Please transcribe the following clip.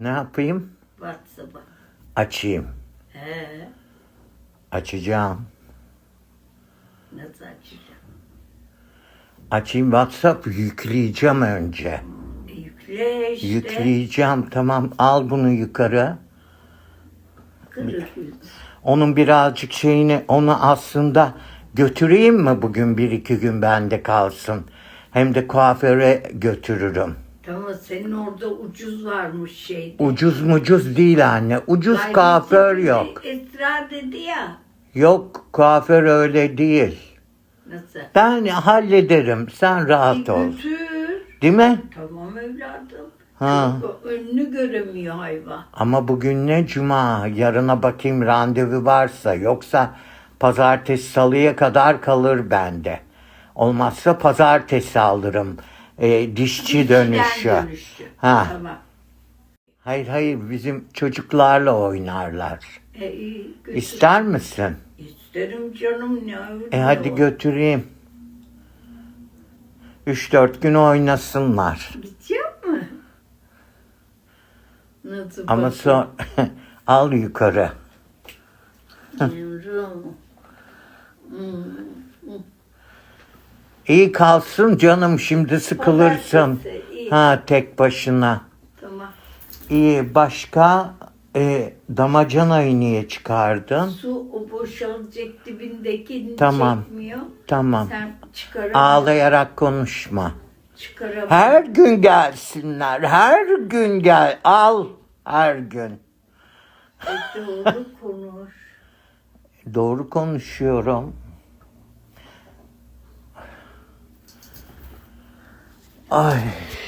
Ne yapayım? WhatsApp'a. Açayım. He. Açacağım. Nasıl açacağım? Açayım WhatsApp yükleyeceğim önce. Yükle işte. Yükleyeceğim tamam al bunu yukarı. Kırık. Onun birazcık şeyini onu aslında götüreyim mi bugün bir iki gün bende kalsın. Hem de kuaföre götürürüm. Tamam senin orada ucuz varmış şey. Ucuz mucuz değil anne. Ucuz Ay, kuaför yok. Esra dedi ya. Yok kuaför öyle değil. Nasıl? Ben hallederim. Sen rahat E, ol. götür. Değil mi? Tamam evladım. Ha. Çünkü Önünü göremiyor hayvan. Ama bugün ne cuma? Yarına bakayım randevu varsa. Yoksa pazartesi salıya kadar kalır bende. Olmazsa pazartesi alırım. Ee, dişçi dönüşü. dönüşü. Ha. Tamam. Hayır hayır bizim çocuklarla oynarlar. E, iyi, götür. İster misin? İsterim canım ne E hadi o. götüreyim. Üç dört gün oynasınlar. Gidecek mi? Nasıl Ama bakayım? sonra al yukarı. Yavrum. İyi kalsın canım şimdi sıkılırsın. Pazartesi, iyi. Ha tek başına. Tamam. İyi başka e, damacanayı niye çıkardın? Su o boşalacak dibindekini Tamam. çekmiyor. Tamam. Sen. Ağlayarak konuşma. Çıkaramazsın. Her gün gelsinler. Her gün gel. Al. Her gün. E, doğru konuş. Doğru konuşuyorum. 哎.